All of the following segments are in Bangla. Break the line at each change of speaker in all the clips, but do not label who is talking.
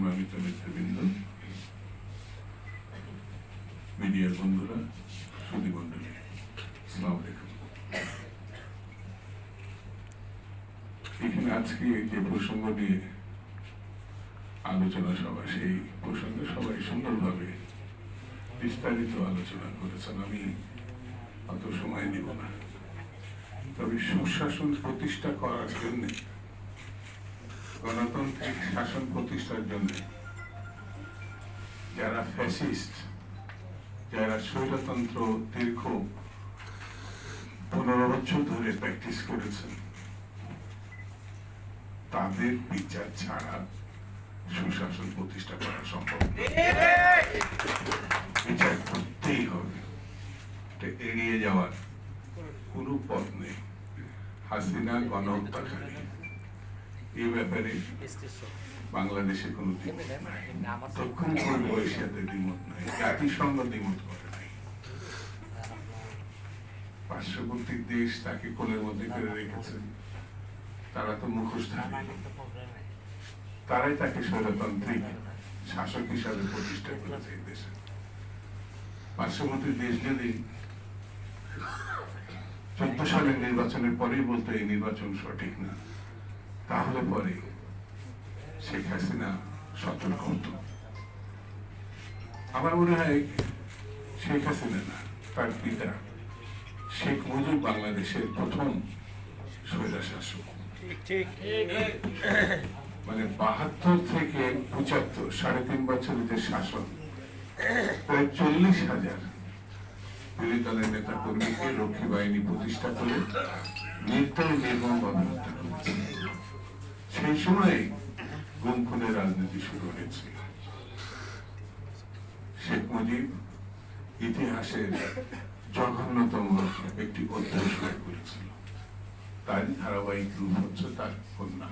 সম্মানিত নেতৃবৃন্দ মিডিয়ার বন্ধুরা সুদী মন্ডলী সালাম আলাইকুম এখানে আজকে যে প্রসঙ্গ নিয়ে আলোচনা সভা, সেই প্রসঙ্গে সবাই সুন্দরভাবে বিস্তারিত আলোচনা করেছেন। আমি অত সময় নিব না। তবে সুশাসন প্রতিষ্ঠা করার জন্য গণতান্ত্রিক শাসন প্রতিষ্ঠার জন্য যারা ফ্যাসিস্ট যারা স্বৈরতন্ত্র দীর্ঘ পনেরো বছর ধরে প্র্যাকটিস করেছেন, তাদের বিচার ছাড়া সুশাসন প্রতিষ্ঠা করা সম্ভব বিচার করতেই হবে। এড়িয়ে যাওয়ার কোনো পথ নেই। হাসিনা গণহত্যাকারী। এই ব্যাপারে বাংলাদেশে কোনো দ্বিমত নাই। দক্ষিণ পূর্ব এশিয়াতে দ্বিমত নাই। জাতিসংঘ দ্বিমত করে নাই। পার্শ্ববর্তী দেশ তাকে কোলের মধ্যে করে রেখেছেন তারা তো মুখোশধারী। তারাই তাকে স্বৈরতান্ত্রিক শাসক হিসাবে প্রতিষ্ঠা করেছে এই দেশে। পার্শ্ববর্তী দেশ যদি চোদ্দ সালের নির্বাচনের পরেই বলতো এই নির্বাচন সঠিক না তাহলে পরে শেখ হাসিনা সতর্ক হতো আমার মনে হয় শেখ হাসিনা না, তার পিতা শেখ মুজিব বাংলাদেশের প্রথম স্বৈরা শাসক মানে বাহাত্তর থেকে পঁচাত্তর, সাড়ে তিন বছরের যে শাসন, প্রায় চল্লিশ হাজার বিরোধী দলের নেতা কর্মীকে রক্ষী বাহিনী প্রতিষ্ঠা করে নির্দয় নির্মমভাবে হত্যা করেছে সেই সময় গুম খুনের রাজনীতি শুরু হয়েছিল শেখ মুজিব ইতিহাসের জঘন্যতম একটি অধ্যায় শুরু করেছিল তার ধারাবাহিক রূপ হচ্ছে তার কন্যা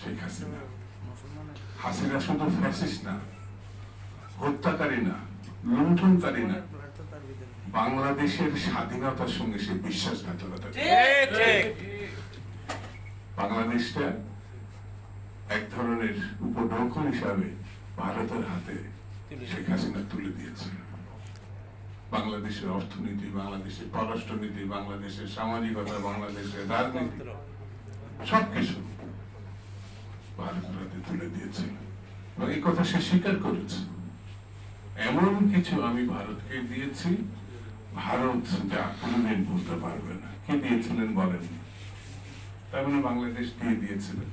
শেখ হাসিনা হাসিনা শুধু ফ্যাসিস্ট না হত্যাকারী না লুণ্ঠনকারী না বাংলাদেশের স্বাধীনতার সঙ্গে সে বিশ্বাসঘাতকতা। বাংলাদেশটা এক ধরনের উপঢৌকন হিসাবে ভারতের হাতে শেখ হাসিনা তুলে দিয়েছে। বাংলাদেশের অর্থনীতি, বাংলাদেশের পররাষ্ট্রনীতি, বাংলাদেশের সামাজিকতা, বাংলাদেশের রাজনীতি, সবকিছু ভারতের হাতে তুলে দিয়েছে এবং এই কথা সে স্বীকার করেছে। এমন কিছু আমি ভারতকে দিয়েছি, ভারত যা কোনোদিন বুঝতে পারবে না। কি দিয়েছিলেন বলেন? তার মানে বাংলাদেশ দিয়ে দিয়েছিলেন